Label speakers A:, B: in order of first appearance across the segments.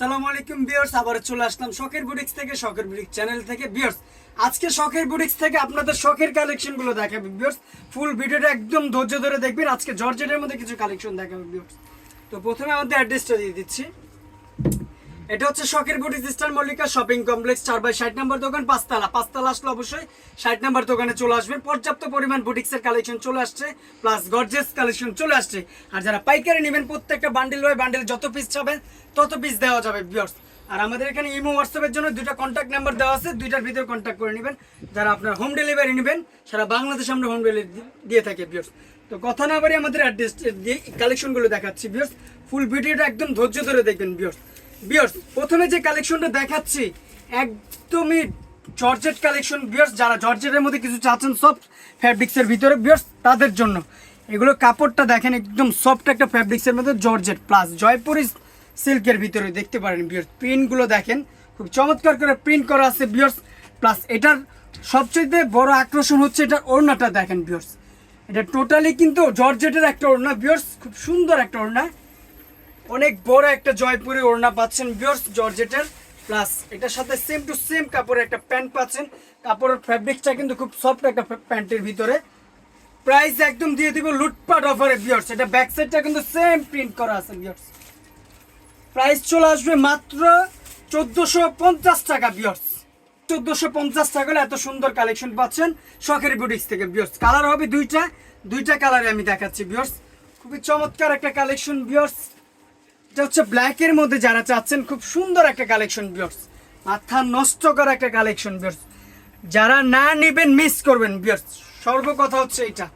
A: সালামু আলাইকুম বিয়ার্স আবার চলে আসলাম শখের বুটিক্স থেকে, শখের বুটিক্স চ্যানেল থেকে। বিয়ার্স আজকে শখের বুটিক্স থেকে আপনাদের শখের কালেকশনগুলো দেখাবে বিয়ার্স ফুল ভিডিওটা একদম ধৈর্য ধরে দেখবেন, আজকে জর্জেটের মধ্যে কিছু কালেকশন দেখাবে বিয়ার্স তো প্রথমে আমাদের অ্যাড্রেসটা দিয়ে দিচ্ছি। এটা হচ্ছে শখের boutiques star Mallika shopping complex চার বাই ষাট নম্বর দোকান, পাঁচতলা। পাঁচতলা আসলে অবশ্যই ষাট নম্বর দোকানে চলে আসবেন। পর্যাপ্ত পরিমাণ বুটিক্সের কালেকশন চলে আসছে প্লাস গর্জেস কালেকশন চলে আসছে। আর যারা পাইকারি নেবেন, প্রত্যেকটা বান্ডিল হয় বান্ডিল যত পিস চাবেন, তত পিস দেওয়া যাবে বিয়ার্স আর আমাদের এখানে ইমো হোয়াটসঅ্যাপের জন্য দুইটা কন্ট্যাক্ট নাম্বার দেওয়া আছে, দুইটার ভিতরে কন্ট্যাক্ট করে নেবেন। যারা আপনার হোম ডেলিভারি নেবেন, সারা বাংলাদেশে আমরা হোম ডেলিভারি দিয়ে থাকি বিয়ার্স তো কথা না বাড়ি আমাদের অ্যাড্রেস দিয়ে কালেকশনগুলো দেখাচ্ছি বিয়ার্স ফুল ভিডিওটা একদম ধৈর্য ধরে দেখবেন বিয়ার্স বিয়ার্স প্রথমে যে কালেকশনটা দেখাচ্ছি, একদমই জর্জেট কালেকশন বিয়ার্স যারা জর্জেটের মধ্যে কিছু চাচ্ছেন সফট ফ্যাব্রিক্সের ভিতরে বিয়ার্স তাদের জন্য। এগুলো কাপড়টা দেখেন, একদম সফট একটা ফ্যাব্রিক্সের মধ্যে জর্জেট প্লাস জয়পুরি সিল্কের ভিতরে, দেখতে পারেন বিয়ার্স প্রিন্টগুলো দেখেন, খুব চমৎকার করে প্রিন্ট করা আছে বিয়ার্স প্লাস এটার সবচেয়ে বড় আকর্ষণ হচ্ছে এটার ওড়নাটা, দেখেন বিয়ার্স এটা টোটালি কিন্তু জর্জেটের একটা ওড়না বিয়ার্স খুব সুন্দর একটা ওড়না। অনেক বড় একটা জয়পুরি ওড়না পাচ্ছেন বিয়ার্স জর্জেটের প্লাস এটার সাথে সেম টু সেম কাপড়ের একটা প্যান্ট পাচ্ছেন। কাপড়ের ফ্যাব্রিকটা কিন্তু খুব সফট একটা প্যান্টের ভিতরে। প্রাইস একদম দিয়ে দিব লুটপাট অফারে বিয়ার্স এটা ব্যাক সাইডটা কিন্তু সেম প্রিন্ট করা আছে বিয়ার্স প্রাইস চলে আসবে মাত্র চোদ্দোশো পঞ্চাশ টাকা বিয়ার্স চোদ্দোশো পঞ্চাশ টাকা হলে এত সুন্দর কালেকশন পাচ্ছেন শখের বুটিক্স থেকে বিয়ার্স কালার হবে দুইটা। দুইটা কালারে আমি দেখাচ্ছি বিয়ার্স খুবই চমৎকার একটা কালেকশন বিয়ার্স এটা হচ্ছে ব্ল্যাকের মধ্যে যারা চাচ্ছেন, খুব সুন্দর একটা কালেকশন বিয়ার্স মাথা নষ্ট করা একটা কালেকশন বিয়ার্স যারা না নেবেন মিস করবেন বিয়ার্স সর্বকথা হচ্ছে এটা।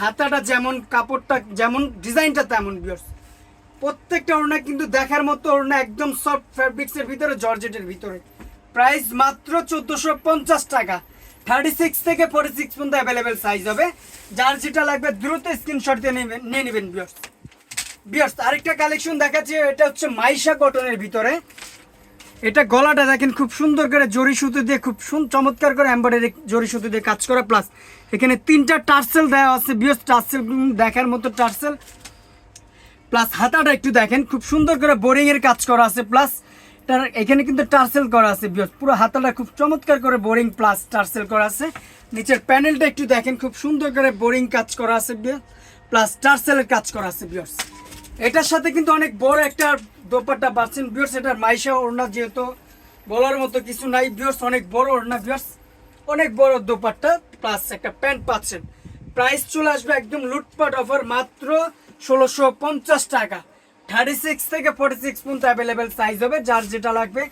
A: হাতাটা যেমন, কাপড়টা যেমন, ডিজাইনটা তেমন বিয়ার্স প্রত্যেকটা ওড়না কিন্তু দেখার মতো ওড়না একদম সফট ফ্যাব্রিক্সের ভিতরে জর্জেটের ভিতরে। প্রাইস মাত্র চোদ্দোশো পঞ্চাশ টাকা। থার্টি সিক্স থেকে ফোর্টি সিক্স পর্যন্ত অ্যাভেলেবেল সাইজ হবে। যার যেটা লাগবে, দ্রুত স্ক্রিনশট দিয়ে নেবেন, নিয়ে নেবেন বিয়ার্স বিয়ার্স আরেকটা কালেকশন দেখাচ্ছি, এটা হচ্ছে মাইশা কটনের ভিতরে। এটা গলাটা দেখেন খুব সুন্দর করে জরি সুতো দিয়ে, খুব চমৎকার করে জরি সুতো দিয়ে কাজ করা। প্লাস এখানে তিনটা টার্সেল দেওয়া আছে। টার্সেল দেখার মতো টার্সেল। প্লাস হাতাটা একটু দেখেন, খুব সুন্দর করে বোরিং এর কাজ করা আছে। প্লাস তার এখানে কিন্তু টার্সেল করা আছে বিয়ার্স পুরো হাতাটা খুব চমৎকার করে বোরিং প্লাস টার্সেল করা আছে। নিচের প্যানেলটা একটু দেখেন, খুব সুন্দর করে বোরিং কাজ করা আছে বিয়ার্স প্লাস টার্সেলের কাজ করা আছে বিয়ার্স এটার সাথে কিন্তু অনেক বড় একটা দোপাট্টা পাচ্ছেন বিয়ার্স এটার মাইশা ওড়না যেহেতু বলার মতো কিছু নাই বিয়ার্স অনেক বড় ওড়না বিয়ার্স অনেক বড় দোপাট্টা প্লাস একটা প্যান্ট পাচ্ছেন। প্রাইস চলে আসবে একদম লুটপাট অফার মাত্র ষোলোশো পঞ্চাশ টাকা। থার্টি সিক্স থেকে ফোর্টি সিক্স পর্যন্ত অ্যাভেলেবেল সাইজ হবে, যার যেটা লাগবে,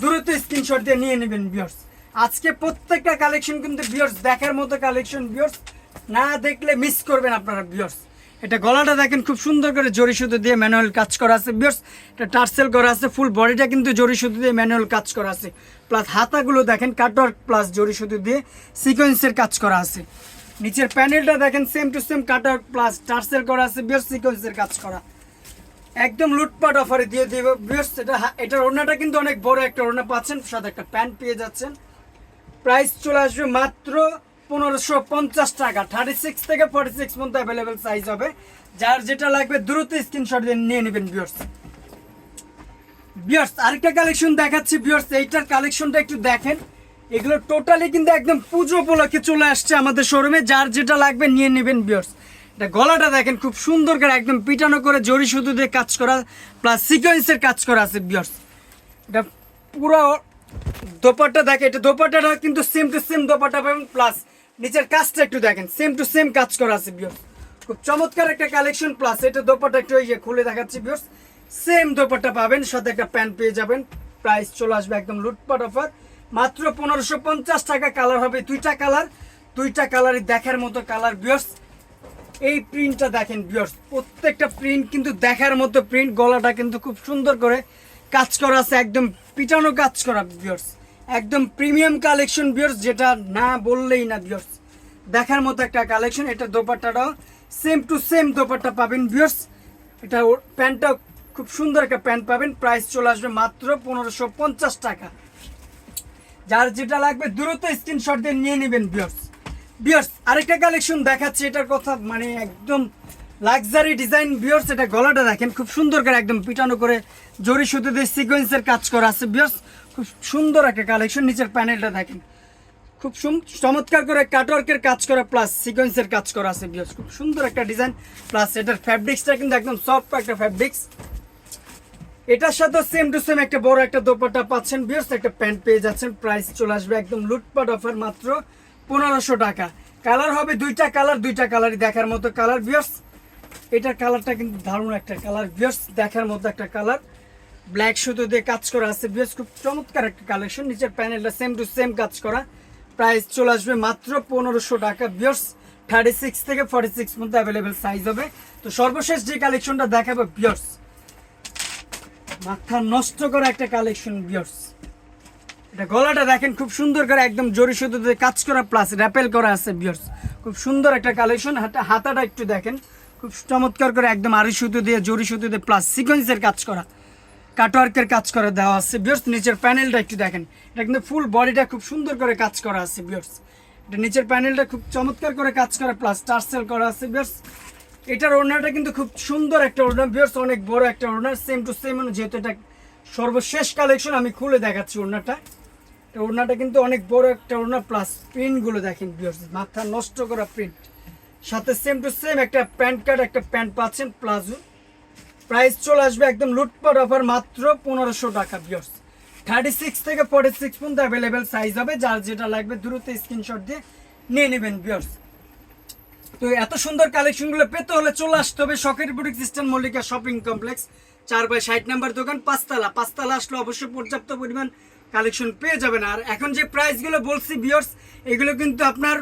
A: দ্রুত স্ক্রিনশট দিয়ে নিয়ে নেবেন বিয়ার্স আজকে প্রত্যেকটা কালেকশন কিন্তু বিয়ার্স দেখার মতো কালেকশন বিয়ার্স না দেখলে মিস করবেন আপনারা বিয়ার্স এটা গলাটা দেখেন খুব সুন্দর করে জরি সুতো দিয়ে ম্যানুয়াল কাজ করা আছে। বিয়ার্স এটা টার্সেল করা আছে ফুল বডিটা কিন্তু জরি সুতো দিয়ে ম্যানুয়াল কাজ করা আছে। প্লাস হাতাগুলো দেখেন কাটওয়ার্ক প্লাস জরি সুতো দিয়ে সিকোয়েন্সের কাজ করা আছে। নিচের প্যানেলটা দেখেন same to same cutwork plus tassel করা আছে বিয়ার্স সিকোয়েন্সের কাজ করা। একদম লুটপাট অফারে দিয়ে দেবে। বিয়ার্স এটা এটার ওড়নাটা কিন্তু অনেক বড় একটা ওড়না পাচ্ছেন, সাথে একটা প্যান্ট পেয়ে যাচ্ছেন। প্রাইস চলে আসবে মাত্র পনেরোশো পঞ্চাশ টাকা। থার্টি সিক্স থেকে ফর্টি সিক্স পর্যন্ত অ্যাভেলেবেল সাইজ হবে। যার যেটা লাগবে দ্রুত স্ক্রিনশট দিয়ে নিয়ে নেবেন বিয়ার্স বিয়ার্স আরেকটা কালেকশন দেখাচ্ছি বিয়ার্স এইটার কালেকশনটা একটু দেখেন। এগুলো টোটালি কিন্তু একদম পুজো উপলক্ষে চলে আসছে আমাদের শোরুমে যার যেটা লাগবে নিয়ে নেবেন বিয়ার্স এটা গলাটা দেখেন, খুব সুন্দর করে একদম পিটানো করে জরি সুতো দিয়ে কাজ করা প্লাস সিকোয়েন্সের কাজ করা আছে বিয়ার্স এটা পুরো দোপাট্টা দেখে এটা দোপাট্টাটা কিন্তু সেম টু সেম দোপাট্টা পাবেন প্লাস নিচের কাজটা একটু দেখেন। সেম টু সেম কাজ করা আছে বিয়ার্স খুব চমৎকার একটা কালেকশন প্লাস এটা দোপাট্টা একটু ইয়ে খুলে দেখাচ্ছি বিয়ার্স সেম দোপাট্টা পাবেন, সাথে একটা প্যান্ট পেয়ে যাবেন। প্রাইস চলে আসবে একদম লুটপাট অফার মাত্র পনেরোশো পঞ্চাশ টাকা কালার হবে দুইটা কালার দুইটা কালারই দেখার মতো কালার বিয়ার্স এই প্রিন্টটা দেখেন বিয়ার্স প্রত্যেকটা প্রিন্ট কিন্তু দেখার মতো প্রিন্ট গলাটা কিন্তু খুব সুন্দর করে কাজ করা আছে, একদম পিটানো কাজ করা বিয়ার্স একদম প্রিমিয়াম কালেকশন বিয়ার্স যেটা না বললেই না বিয়ার্স দেখার মতো একটা কালেকশন এটা দোপাট্টাটাও সেম টু সেম দোপাট্টা পাবেন বিয়ার্স এটা প্যান্টটাও খুব সুন্দর একটা প্যান্ট পাবেন প্রাইস চলে আসবে মাত্র পনেরোশো পঞ্চাশ টাকা। যার যেটা লাগবে, দ্রুত স্ক্রিনশট দিয়ে নিয়ে নেবেন বিয়ার্স বিয়ার্স আরেকটা কালেকশন দেখাচ্ছি, এটার কথা মানে একদম লাক্সারি ডিজাইন বিয়ার্স এটা গলাটা দেখেন, খুব সুন্দর করে একদম পিটানো করে জরি সুতো দিয়ে সিকোয়েন্সের কাজ করা আছে বিয়ার্স খুব সুন্দর একটা কালেকশন নিচের প্যানেলটা দেখেন। খুব চমৎকার করে কাটওয়ার্কের কাজ করা প্লাস সিকোয়েন্সের কাজ করা আছে বিয়ার্স খুব সুন্দর একটা ডিজাইন প্লাস এটার ফ্যাব্রিক্সটা কিন্তু একদম সফট একটা ফ্যাব্রিক্স এটার সাথে সেম টু সেম একটা বড় একটা দোপাটা পাচ্ছেন বিয়ার্স একটা প্যান্ট পেয়ে যাচ্ছেন প্রাইস চলে আসবে একদম লুটপাট অফার মাত্র পনেরোশো টাকা। কালার হবে দুইটা কালার দুইটা কালারই দেখার মতো কালার বিয়ার্স এটার কালারটা কিন্তু দারুণ একটা কালার বিয়ার্স দেখার মতো একটা কালার ব্ল্যাক সুতো দিয়ে কাজ করা আছে। বিয়ার্স খুব চমৎকার একটা কালেকশন। নিচের প্যানেলটা সেম টু সেম কাজ করা। প্রাইস চলে আসবে মাত্র পনেরোশো টাকা। বিয়ার্স থার্টি সিক্স থেকে ফর্টি সিক্স মধ্যে অ্যাভেলেবেল সাইজ হবে। তো সর্বশেষ যে কালেকশনটা দেখাবো বিয়ার্স মাথা নষ্ট করা একটা কালেকশন বিয়ার্স এটা গলাটা দেখেন খুব সুন্দর করে একদম জরি সুতোতে কাজ করা প্লাস র্যাপেল করা আছে বিয়ার্স খুব সুন্দর একটা কালেকশন। হাতা হাতাটা একটু দেখেন। খুব চমৎকার করে একদম আড়ি সুতো দিয়ে, জরি সুতো দিয়ে প্লাস সিকোয়েন্সের কাজ করা। কাটওয়ার্কের কাজ করে দেওয়া আছে বিয়ার্স নিচের প্যানেলটা একটু দেখেন। এটা কিন্তু ফুল বডিটা খুব সুন্দর করে কাজ করা আছে বিয়ার্স এটা নিচের প্যানেলটা খুব চমৎকার করে কাজ করা প্লাস টার্সেল করা আছে বিয়ার্স এটার ওড়নাটা কিন্তু খুব সুন্দর একটা ওড়না বিয়ার্স অনেক বড় একটা ওড়না সেম টু সেম যেহেতু এটা সর্বশেষ কালেকশন আমি খুলে দেখাচ্ছি ওড়নাটা। ওড়নাটা কিন্তু অনেক বড় একটা ওড়না প্লাস প্রিন্টগুলো দেখেন বিয়ার্স মাথা নষ্ট করা প্রিন্ট সাথে সেম টু সেম একটা প্যান্ট কার্ড একটা প্যান্ট পাচ্ছেন প্লাজো প্রাইস চলে আসবে একদম লুটপাট অফার মাত্র পনেরোশো টাকা বিয়ার্স থার্টি সিক্স থেকে ফর্টি সিক্স পর্যন্ত অ্যাভেলেবেল সাইজ হবে, যার যেটা লাগবে দ্রুত স্ক্রিনশট দিয়ে নিয়ে নেবেন বিয়ার্স তো এত সুন্দর কালেকশনগুলো পেতে হলে চলে আসতে হবে শখের boutique system Mallika shopping complex চার বাই ষাট নাম্বার দোকান, পাঁচতলা। পাঁচতলা আসলে অবশ্যই পর্যাপ্ত পরিমাণ কালেকশন পেয়ে যাবেন। আর এখন যে প্রাইসগুলো বলছি বিয়ার্স এগুলো কিন্তু আপনার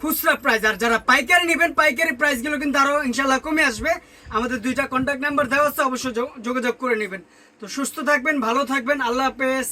A: খুচরা প্রাইস আর যারা পাইকারি নেবেন, পাইকারি প্রাইসগুলো কিন্তু আরও ইনশাল্লাহ কমে আসবে। আমাদের দুইটা কন্ট্যাক্ট নাম্বার দেওয়া আছে, অবশ্যই যোগাযোগ করে নেবেন। তো সুস্থ থাকবেন, ভালো থাকবেন, আল্লাহ হাফেজ।